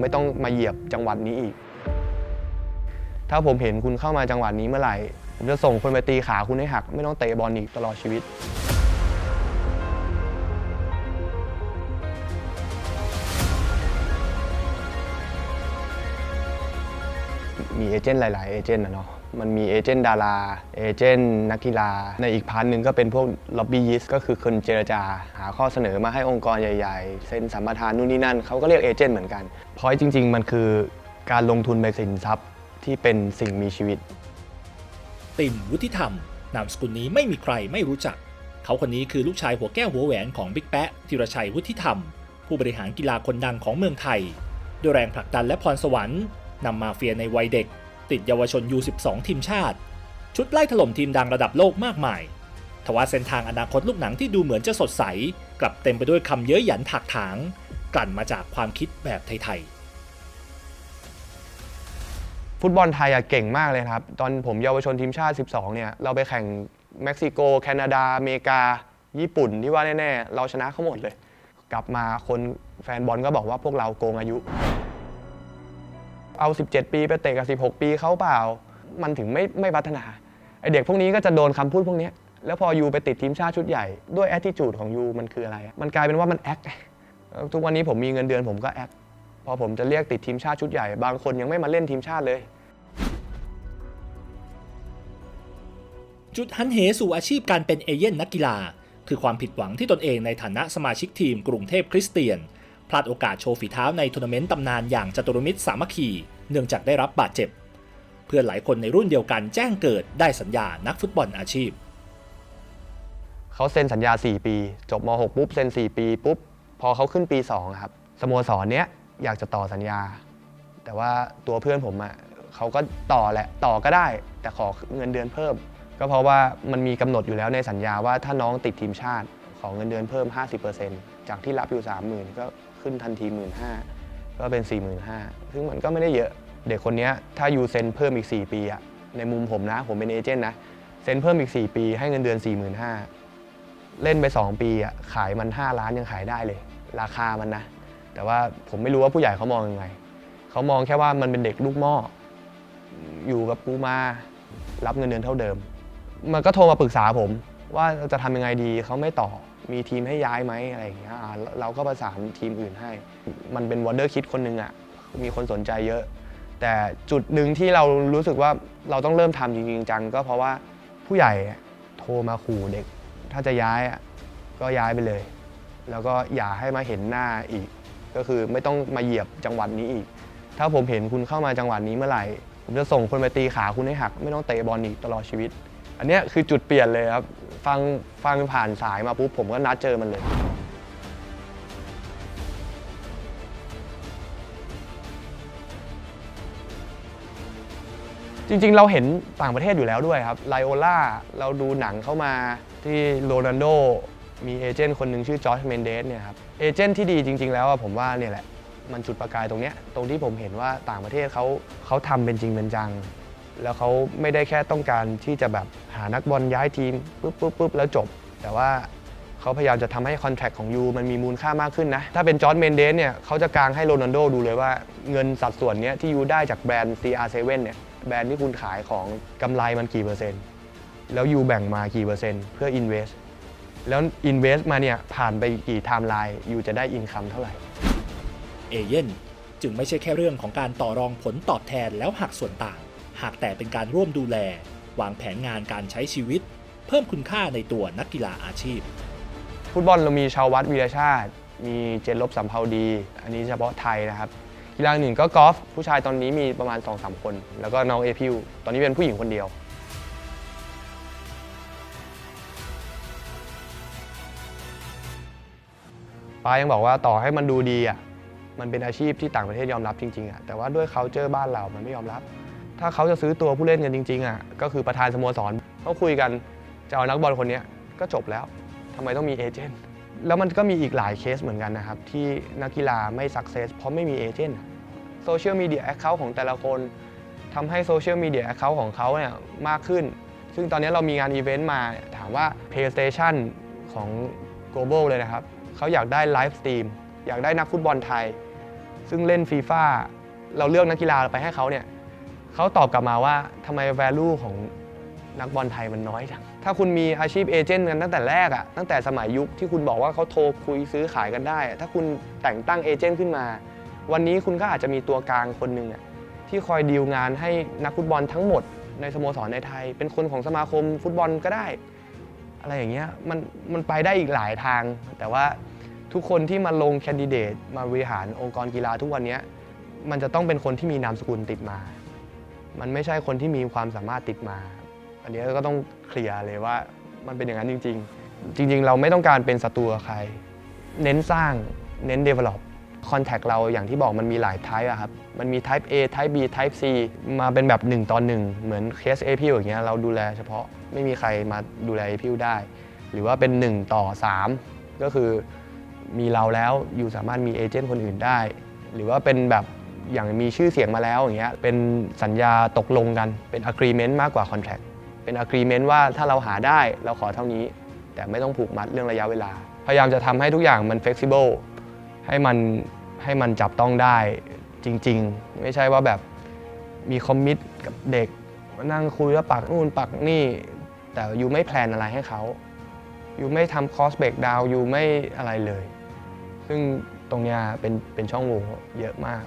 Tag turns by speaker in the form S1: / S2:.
S1: ไม่ต้องมาเหยียบจังหวัดนี้อีก ถ้าผมเห็นคุณเข้ามาจังหวัดนี้เมื่อไหร่ ผมจะส่งคนไปตีขาคุณให้หัก ไม่ต้องเตะบอลอีกตลอดชีวิต มีเอเจนต์หลาย ๆ เอเจนต์นะเนาะ มันมีเอเจนต์ดาราเอเจนต์นักกีฬา ในอีกพาร์ทหนึ่งก็เป็นพวกล็อบบี้ยิสก็คือคนเจรจา หาข้อเสนอมาให้องค์กรใหญ่ๆ เซ็นสัมปทานนู่นนี่นั่นเขาก็เรียกเอเจนต์เหมือนกันเพราะจริง ๆ มันคือการลงทุนในสินทรัพย์ที่เป็นสิ่งมีชีวิต
S2: ติ่มวุฒิธรรม นามสกุลนี้ไม่มีใครไม่รู้จัก เขาคนนี้คือลูกชายหัวแก้วหัวแหวนของบิ๊กแปะธีรชัยวุฒิธรรม ผู้บริหารกีฬาคนดังของเมืองไทย ด้วยแรงผลักดันและพรสวรรค์นำมาเฟียในวัยเด็ก ติดเยาวชน U12 ทีมชาติ ชุดไล่ถล่มทีมดังระดับโลกมากมายทว่าเส้นทางอนาคตลูกหนังที่ดูเหมือนจะสดใส กลับเต็มไปด้วยคำเย้ยหยันถักถาง กลั่นมาจากความคิดแบบไทยๆ
S1: ฟุตบอลไทยอะเก่งมากเลยครับ ตอนผมเยาวชนทีมชาติ 12 เนี่ย เราไปแข่งเม็กซิโก แคนาดา อเมริกา ญี่ปุ่นที่ว่าแน่ ๆ เราชนะเขาหมดเลย กลับมาคนแฟนบอลก็บอกว่าพวกเราโกงอายุ เอา 17 ปีไปเตะกับ 16 ปีเขาเปล่า มันถึงไม่ไม่พัฒนาไอเด็กพวกนี้ก็จะโดนคำพูดพวกนี้แล้วพอยูไปติดทีมชาติชุดใหญ่ด้วยแอ t i ิจูดของยูมันคืออะไร มันกลายเป็นว่ามันแอคทุกวันนี้ผมมีเงินเดือนผมก็แอคพอผมจะเรียกติดทีมชาติชุดใหญ่ บางคนยังไม่มาเล่นทีมชาติเลย
S2: จุดหันเหสู่อาชีพการเป็นเอเย่นนักกีฬา คือความผิดหวังที่ตนเองในฐานะสมาชิกทีมกรุงเทพคริสเตียน พลาดโอกาสโชว์ฝีเท้าในทัวร์นาเมนต์ตำนานอย่างจตุรมิตรสามัคคีเนื่องจากได้รับบาดเจ็บ เพื่อนหลายคนในรุ่นเดียวกันแจ้งเกิดได้สัญญานักฟุตบอลอาชีพ
S1: เขาเซ็นสัญญา 4 ปี จบม .6 ปุ๊บเซ็น 4 ปีปุ๊บพอเขาขึ้นปี2ครับสโมสรเนี้ยอยากจะต่อสัญญา แต่ว่าตัวเพื่อนผมอะ่ะเขาก็ต่อแหละต่อก็ได้ แต่ขอเงินเดือนเพิ่ม ก็เพราะว่ามันมีกำหนดอยู่แล้วในสัญญาว่าถ้าน้องติดทีมชาติ ของเงินเดือนเพิ่ม 50%จากที่รับอยู่ 30,000 ก็ขึ้นทันที 15,000 ก็เป็น 45,000 ซึ่งมันก็ไม่ได้เยอะ เด็กคนนี้ถ้ายูเซ็นเพิ่มอีก 4 ปีอะในมุมผมนะ ผมเป็นเอเจนต์นะ เซ็นเพิ่มอีก 4 ปีให้เงินเดือน 45,000 เล่นไป 2 ปีอะขายมัน 5 ล้านยังขายได้เลย ราคามันนะ แต่ว่าผมไม่รู้ว่าผู้ใหญ่เขามองยังไง เขามองแค่ว่ามันเป็นเด็กลูกหม้อ อยู่กับกูมา รับเงินเดือนเท่าเดิม มันก็โทรมาปรึกษาผม ว่าจะทำยังไงดีเขาไม่ต่อมีทีมให้ย้ายไหมอะไรอย่างเงี้ยอ่าเราก็ประสานทีมอื่นให้ มันเป็นวอ n เดอร์คิดคนหนึ่งอะมีคนสนใจเยอะ แต่จุดหนึ่งที่เรารู้สึกว่าเราต้องเริ่มทำจริงจังก็เพราะว่าผู้ใหญ่โทรมาขู่เด็ก ถ้าจะย้ายก็ย้ายไปเลย แล้วก็อย่าให้มาเห็นหน้าอีก ก็คือไม่ต้องมาเหยียบจังหวัดนี้อีก ถ้าผมเห็นคุณเข้ามาจังหวัดนี้เมื่อไหร่ ผมจะส่งคนไปตีขาคุณให้หัก ไม่ต้องเตะบอลอีกตลอดชีวิต อันนี้คือจุดเปลี่ยนเลยครับ ฟังฟังผ่านสายมาปุ๊บผมก็นัดเจอมันเลย จริงๆ เราเห็นต่างประเทศอยู่แล้วด้วยครับไลโอล่าเราดูหนังเข้ามาที่โรนัลโดมีเอเจนต์คนหนึ่งชื่อจอร์จเมนเดสเนี่ยครับเอเจนต์ที่ดีจริง ๆ แล้วผมว่าเนี่ยแหละมันจุดประกายตรงเนี้ยตรงที่ผมเห็นว่าต่างประเทศเขาเขาทำเป็นจริงเป็นจัง แล้วเขาไม่ได้แค่ต้องการที่จะแบบหานักบอลย้ายทีมปุ๊บปุ๊บปุ๊บแล้วจบ แต่ว่าเขาพยายามจะทำให้คอนแท c t ของยูมันมีมูลค่ามากขึ้นนะ ถ้าเป็นจอร์จเมนเดสเนี่ยเขาจะกางให้โรนัลโดดูเลยว่าเงินสัดส่วนเนี้ยที่ยูได้จากแบรนด์ CR7 เนี่ยแบรนด์ที่คุณขายของกำไรมันกี่เปอร์เซ็นต์ แล้วยูแบ่งมากี่เปอร์เซ็นต์เพื่อ invest แล้ว invest มาเนี่ยผ่านไปกี่ไทม์ไลน์ยูจะได้อินคัมเท่าไหร่
S2: เอเย่นจึงไม่ใช่แค่เรื่องของการต่อรองผลตอบแทนแล้วหักส่วนต่าง หากแต่เป็นการร่วมดูแล วางแผนงานการใช้ชีวิต เพิ่มคุณค่าในตัวนักกีฬาอาชีพ
S1: ฟุตบอลเรามีชาววัดวีรชาติ มีเจนลบสัมภาวดี อันนี้เฉพาะไทยนะครับกีฬาหนึ่งก็กอล์ฟผู้ชายตอนนี้มีประมาณ 2-3 คน แล้วก็น้องเอพิวตอนนี้เป็นผู้หญิงคนเดียวปายังบอกว่าต่อให้มันดูดีอะ มันเป็นอาชีพที่ต่างประเทศยอมรับจริงๆอะ แต่ว่าด้วย c u เจอบ้านเรา มันไม่ยอมรับ ถ้าเขาจะซื้อตัวผู้เล่นกันจริงๆอะก็คือประธานสโมสรเขาคุยกันจะเอานักบอลคนนี้ก็จบแล้วทำไมต้องมีเอเจนต์แล้วมันก็มีอีกหลายเคสเหมือนกันนะครับ ที่นักกีฬาไม่สักเซสเพราะไม่มีเอเจนต์โซเชียลมีเดียแอคเคาท์ของแต่ละคนทำให้โซเชียลมีเดียแอคเคาท์ของเขาเนี่ยมากขึ้น ซึ่งตอนนี้เรามีงานอีเวนต์มาถามว่า PlayStation ของ Global เลยนะครับ เขาอยากได้ไลฟ์สตรีมอยากได้นักฟุตบอลไทย ซึ่งเล่นฟีฟ่าเราเลือกนักกีฬาไปให้เขาเนี่ย เขาตอบกลับมาว่าทำไม value ของนักบอลไทยมันน้อยจัง ถ้าคุณมีอาชีพเอเจนต์กันตั้งแต่แรกอะตั้งแต่สมัยยุคที่คุณบอกว่าเขาโทรคุยซื้อขายกันได้ ถ้าคุณแต่งตั้งเอเจนต์ขึ้นมา วันนี้คุณก็อาจจะมีตัวกลางคนหนึ่งอะที่คอยดีลงานให้นักฟุตบอลทั้งหมดในสโมสรในไทย เป็นคนของสมาคมฟุตบอลก็ได้ อะไรอย่างเงี้ยมันมันไปได้อีกหลายทาง แต่ว่าทุกคนที่มาลงแคนดิเดตมาบริหารองค์กรกีฬาทุกวันนี้มันจะต้องเป็นคนที่มีนามสกุลติดมา มันไม่ใช่คนที่มีความสามารถติดมา อันนี้ก็ต้องเคลียร์เลยว่ามันเป็นอย่างนั้นจริง ๆ จริง ๆ เราไม่ต้องการเป็นศัตรูกับใคร เน้นสร้างเน้น develop contact เราอย่างที่บอกมันมีหลาย type อะครับ มันมี type A type B type C มาเป็นแบบ 1ต่อนหนึ่งเหมือนเคส a p อย่างเงี้ยเราดูแลเฉพาะไม่มีใครมาดูแล a p ได้ หรือว่าเป็น 1 ต่อ 3 ก็คือมีเราแล้วอยู่สามารถมีเอเจนต์คนอื่นได้ หรือว่าเป็นแบบ อย่างมีชื่อเสียงมาแล้วอย่างเงี้ยเป็นสัญญาตกลงกันเป็น agreement มากกว่า contract เป็น agreement ว่าถ้าเราหาได้เราขอเท่านี้ แต่ไม่ต้องผูกมัดเรื่องระยะเวลา พยายามจะทำให้ทุกอย่างมัน flexible ให้มันให้มันจับต้องได้จริง ๆ ไม่ใช่ว่าแบบมีคอมมิตกับเด็กมานั่งคุยแล้วปักนู่นปักนี่ แต่ยูไม่แพลนอะไรให้เขายูไม่ทำคอสเบรกดาวยูไม่อะไรเลย ซึ่งตรงเนี้ยเป็นเป็นช่องโหว่เยอะมาก